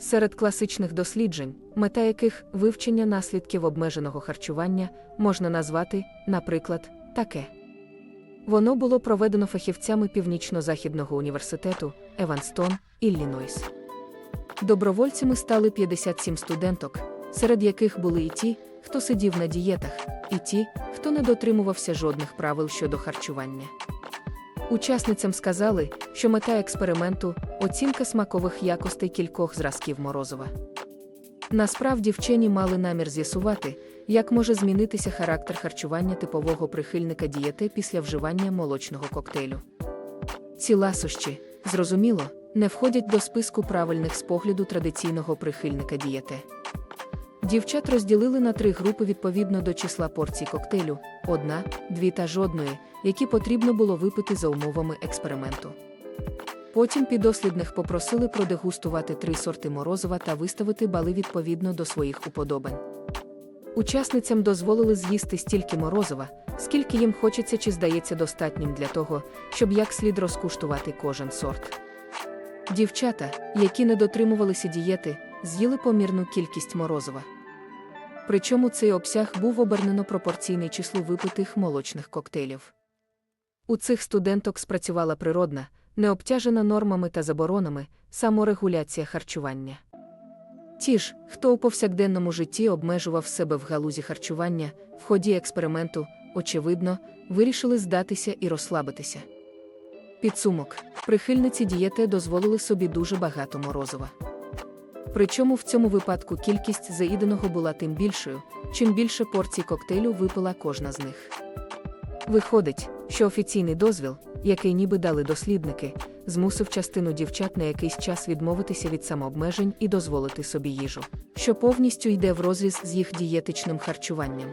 Серед класичних досліджень, мета яких вивчення наслідків обмеженого харчування можна назвати, наприклад, таке. Воно було проведено фахівцями Північно-Західного університету Еванстон, Іллінойс. Добровольцями стали 57 студенток, серед яких були і ті, хто сидів на дієтах, і ті, хто не дотримувався жодних правил щодо харчування. Учасницям сказали, що мета експерименту оцінка смакових якостей кількох зразків морозива. Насправді вчені мали намір з'ясувати, як може змінитися характер харчування типового прихильника дієти після вживання молочного коктейлю. Ці ласощі, зрозуміло, не входять до списку правильних з погляду традиційного прихильника дієти. Дівчат розділили на три групи відповідно до числа порцій коктейлю: одна, дві та жодної, які потрібно було випити за умовами експерименту. Потім підослідних попросили продегустувати три сорти морозива та виставити бали відповідно до своїх уподобань. Учасницям дозволили з'їсти стільки морозива, скільки їм хочеться чи здається достатнім для того, щоб як слід розкуштувати кожен сорт. Дівчата, які не дотримувалися дієти, з'їли помірну кількість морозива. Причому цей обсяг був обернено пропорційний числу випитих молочних коктейлів. У цих студенток спрацювала природна, не обтяжена нормами та заборонами, саморегуляція харчування. Ті ж, хто у повсякденному житті обмежував себе в галузі харчування, в ході експерименту, очевидно, вирішили здатися і розслабитися. Підсумок: прихильниці дієти дозволили собі дуже багато морозива. Причому в цьому випадку кількість заїденого була тим більшою, чим більше порцій коктейлю випила кожна з них. Виходить, що офіційний дозвіл, який ніби дали дослідники, змусив частину дівчат на якийсь час відмовитися від самообмежень і дозволити собі їжу, що повністю йде в розріз з їх дієтичним харчуванням.